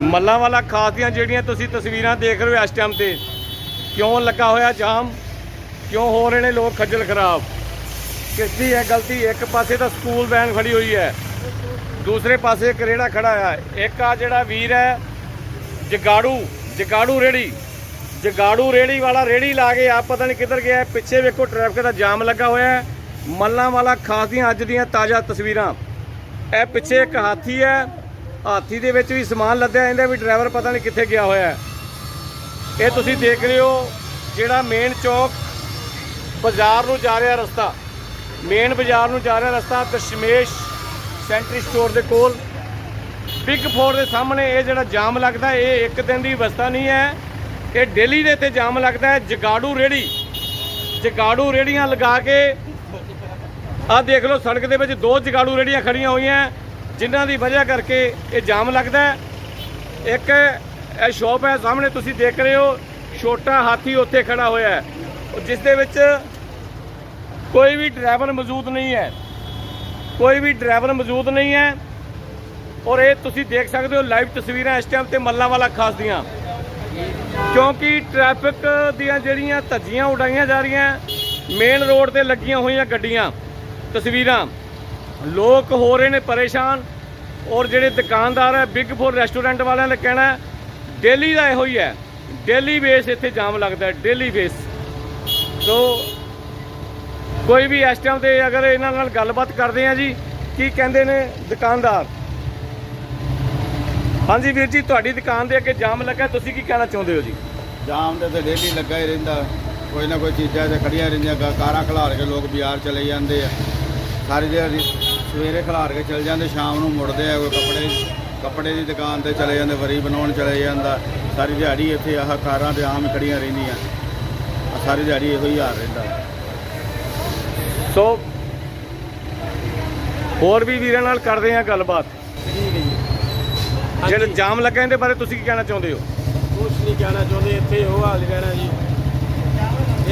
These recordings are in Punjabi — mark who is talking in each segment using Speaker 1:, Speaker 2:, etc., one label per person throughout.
Speaker 1: ਮੱਲਾਂ ਵਾਲਾ ਖਾਸ ਦੀਆਂ ਜਿਹੜੀਆਂ ਤੁਸੀਂ ਤਸਵੀਰਾਂ ਦੇਖ ਰਹੇ ਹੋ ਇਸ ਟਾਈਮ ਤੇ, ਕਿਉਂ ਲੱਗਾ ਹੋਇਆ ਜਾਮ? ਕਿਉਂ ਹੋ ਰਹੇ ਨੇ ਲੋਕ ਖੱਜਲ ਖਰਾਬ? ਕਿਸਦੀ ਹੈ ਗਲਤੀ, ਇੱਕ ਪਾਸੇ ਤਾਂ ਸਕੂਲ ਵੈਨ ਖੜੀ ਹੋਈ ਹੈ, ਦੂਸਰੇ ਪਾਸੇ ਇੱਕ ਰੇੜਾ ਖੜਾ ਹੈ ਇੱਕ ਆ ਜਿਹੜਾ ਵੀਰ ਹੈ, ਜਗਾੜੂ ਜਗਾੜੂ ਰੇੜੀ ਜਗਾੜੂ ਰੇੜੀ ਵਾਲਾ ਰੇੜੀ ਲਾ ਕੇ ਆ ਪਤਾ ਨਹੀਂ ਕਿੱਧਰ ਗਿਆ ਪਿੱਛੇ ਵੇਖੋ ਟ੍ਰੈਫਿਕ ਦਾ ਜਾਮ ਲੱਗਾ ਹੋਇਆ ਹੈ, ਮੱਲਾਂ ਵਾਲਾ ਖਾਸ ਦੀਆਂ ਅੱਜ ਦੀਆਂ ਤਾਜ਼ਾ ਤਸਵੀਰਾਂ। ਇਹ ਪਿੱਛੇ ਇੱਕ ਹਾਥੀ ਹੈ ਹਾਥੀ ਦੇ ਵਿੱਚ ਵੀ ਸਮਾਨ ਲੱਦਿਆ ਇਹਦਾ ਵੀ ਡਰਾਈਵਰ ਪਤਾ ਨਹੀਂ ਕਿੱਥੇ ਗਿਆ ਹੋਇਆ ਹੈ। ਇਹ ਤੁਸੀਂ ਦੇਖ ਰਹੇ ਹੋ ਜਿਹੜਾ ਮੇਨ ਚੌਕ ਬਾਜ਼ਾਰ ਨੂੰ ਜਾ ਰਿਹਾ ਰਸਤਾ। ਮੇਨ ਬਾਜ਼ਾਰ ਨੂੰ ਜਾ ਰਿਹਾ ਰਸਤਾ ਦਸ਼ਮੇਸ਼ ਸੈਂਟਰੀ ਸਟੋਰ ਦੇ ਕੋਲ। ਬਿਗ ਫੋਰ ਦੇ ਸਾਹਮਣੇ ਇਹ ਜਿਹੜਾ ਜਾਮ ਲੱਗਦਾ, ਇਹ ਇੱਕ ਦਿਨ ਦੀ ਅਵਸਥਾ ਨਹੀਂ ਹੈ। ਇਹ ਡੇਲੀ ਦੇ ਇੱਥੇ ਜਾਮ ਲੱਗਦਾ ਹੈ, ਜਗਾੜੂ ਰੇੜੀ ਜਗਾੜੂ ਰੇੜੀਆਂ ਲਗਾ ਕੇ, ਆਹ ਦੇਖ ਲਓ ਸੜਕ ਦੇ ਵਿੱਚ ਦੋ ਜਗਾੜੂ ਰੇੜੀਆਂ ਖੜੀਆਂ ਹੋਈਆਂ। ਜਿਨ੍ਹਾਂ ਦੀ ਵਜ੍ਹਾ ਕਰਕੇ ਇਹ ਜਾਮ ਲੱਗਦਾ ਹੈ। ਇੱਕ ਇਹ ਸ਼ਾਪ ਹੈ, ਸਾਹਮਣੇ ਤੁਸੀਂ ਦੇਖ ਰਹੇ ਹੋ, ਛੋਟਾ ਹਾਥੀ ਉੱਥੇ ਖੜਾ ਹੋਇਆ ਹੈ। ਜਿਸ ਦੇ ਵਿੱਚ ਕੋਈ ਵੀ ਡਰਾਈਵਰ ਮੌਜੂਦ ਨਹੀਂ ਹੈ। ਕੋਈ ਵੀ ਡਰਾਈਵਰ ਮੌਜੂਦ ਨਹੀਂ ਹੈ। ਔਰ ਇਹ ਤੁਸੀਂ ਦੇਖ ਸਕਦੇ ਹੋ, ਲਾਈਵ ਤਸਵੀਰਾਂ ਇਸ ਟਾਈਮ ਤੇ ਮੱਲਾਂ ਵਾਲਾ ਖਾਸ ਦੀਆਂ। ਕਿਉਂਕਿ ਟ੍ਰੈਫਿਕ ਦੀਆਂ ਜਿਹੜੀਆਂ ਧੱਜੀਆਂ ਉਡਾਈਆਂ ਜਾ ਰਹੀਆਂ ਮੇਨ ਰੋਡ ਤੇ ਲੱਗੀਆਂ ਹੋਈਆਂ ਗੱਡੀਆਂ, ਤਸਵੀਰਾਂ। ਲੋਕ ਹੋ ਰਹੇ ਨੇ ਪਰੇਸ਼ਾਨ। ਔਰ ਜਿਹੜੇ ਦੁਕਾਨਦਾਰ ਹੈ ਬਿਗ ਫੋਰ ਰੈਸਟੋਰੈਂਟ ਵਾਲਿਆਂ ਦਾ ਕਹਿਣਾ ਡੇਲੀ ਦਾ ਇਹੋ ਹੀ ਹੈ ਡੇਲੀ ਬੇਸ ਇੱਥੇ ਜਾਮ ਲੱਗਦਾ ਡੇਲੀ ਬੇਸ ਸੋ ਕੋਈ ਵੀ ਇਸ ਟਾਈਮ ਤੇ ਅਗਰ ਇਹਨਾਂ ਨਾਲ ਗੱਲਬਾਤ ਕਰਦੇ ਆ ਜੀ, ਕੀ ਕਹਿੰਦੇ ਨੇ ਦੁਕਾਨਦਾਰ? ਹਾਂਜੀ ਵੀਰ ਜੀ, ਤੁਹਾਡੀ ਦੁਕਾਨ ਦੇ ਅੱਗੇ ਜਾਮ ਲੱਗਾ ਤੁਸੀਂ ਕੀ ਕਹਿਣਾ ਚਾਹੁੰਦੇ ਹੋ ਜੀ?
Speaker 2: ਜਾਮ ਤੇ ਤਾਂ ਡੇਲੀ ਲੱਗਾ ਹੀ ਰਹਿੰਦਾ, ਕੋਈ ਨਾ ਕੋਈ ਚੀਜ਼ਾਂ ਤੇ ਖੜੀਆਂ ਰਹਿੰਦੀਆਂ ਕਾਰਾਂ ਖਲਾਰ ਕੇ ਲੋਕ ਬਾਜ਼ਾਰ ਚਲੇ ਜਾਂਦੇ ਆ। ਸਾਰੀ ਦਿਹਾੜੀ ਸਵੇਰੇ ਖਲਾਰ ਕੇ ਚਲੇ ਜਾਂਦੇ ਸ਼ਾਮ ਨੂੰ ਮੁੜਦੇ ਆ ਕੋਈ ਕੱਪੜੇ ਕੱਪੜੇ ਦੀ ਦੁਕਾਨ ਤੇ ਚਲੇ ਜਾਂਦੇ ਵਰੀ ਬਣਾਉਣ ਚਲੇ ਜਾਂਦਾ। ਸਾਰੀ ਦਿਹਾੜੀ ਇੱਥੇ ਆਹ ਕਾਰਾਂ ਤੇ ਆਮ ਖੜੀਆਂ ਰਹਿੰਦੀਆਂ। ਸਾਰੀ ਦਿਹਾੜੀ ਇਹੋ ਹੀ ਹਾਲ ਰਹਿੰਦਾ।
Speaker 1: ਸੋ ਹੋਰ ਵੀ ਵੀਰਾਂ ਨਾਲ ਕਰਦੇ ਆ ਗੱਲਬਾਤ।
Speaker 3: ਠੀਕ ਹੈ ਜੀ। ਜਿਹੜੇ
Speaker 1: ਜਾਮ ਲੱਗਾ ਇਹਦੇ ਬਾਰੇ ਤੁਸੀਂ ਕੀ ਕਹਿਣਾ ਚਾਹੁੰਦੇ ਹੋ?
Speaker 3: ਕੁਝ ਨਹੀਂ ਕਹਿਣਾ ਚਾਹੁੰਦੇ ਇੱਥੇ ਉਹ ਹਾਲ ਰਹਿਣਾ ਜੀ।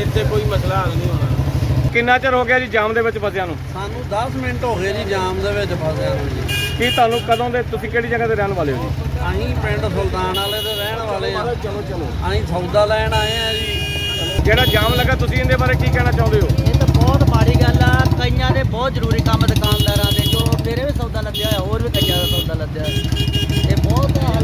Speaker 3: ਇੱਥੇ ਕੋਈ ਮਸਲਾ ਹੱਲ ਨਹੀਂ ਹੋਣਾ।
Speaker 1: ਕਿੰਨਾ ਚਿਰ ਹੋ ਗਿਆ ਜੀ ਜਾਮ ਦੇ ਵਿੱਚ ਫਸਿਆਂ ਨੂੰ?
Speaker 4: ਸਾਨੂੰ 10 ਮਿੰਟ ਹੋ ਗਏ ਜੀ ਜਾਮ ਦੇ ਵਿੱਚ ਫਸਿਆ ਨੂੰ ਜੀ।
Speaker 1: ਕੀ ਤੁਹਾਨੂੰ ਕਦੋਂ ਦੇ ਤੁਸੀਂ ਕਿਹੜੀ ਜਗ੍ਹਾ ਤੇ ਰਹਿਣ ਵਾਲੇ ਹੋ ਜੀ?
Speaker 4: ਅਸੀਂ ਪਿੰਡ ਸੁਲਤਾਨ ਵਾਲੇ ਦੇ ਰਹਿਣ ਵਾਲੇ ਆ
Speaker 3: ਚਲੋ ਚਲੋ
Speaker 4: ਅਸੀਂ ਸੌਦਾ ਲੈਣ ਆਏ ਆ ਜੀ।
Speaker 1: ਜਿਹੜਾ ਜਾਮ ਲੱਗਾ ਤੁਸੀਂ ਇਹਦੇ ਬਾਰੇ ਕੀ ਕਹਿਣਾ ਚਾਹੁੰਦੇ ਹੋ?
Speaker 5: ਇਹ ਤਾਂ ਬਹੁਤ ਮਾੜੀ ਗੱਲ ਆ। ਕਈਆਂ ਦੇ ਬਹੁਤ ਜ਼ਰੂਰੀ ਕੰਮ ਦੁਕਾਨਦਾਰਾਂ ਦੇ ਜੋ ਤੇਰੇ ਵੀ ਸੌਦਾ ਲੱਗਿਆ ਹੋਇਆ ਹੋਰ ਵੀ ਕਈਆਂ ਦਾ ਸੌਦਾ ਲੱਗਿਆ ਹੋਇਆ। ਇਹ ਬਹੁਤ ਹਾਲ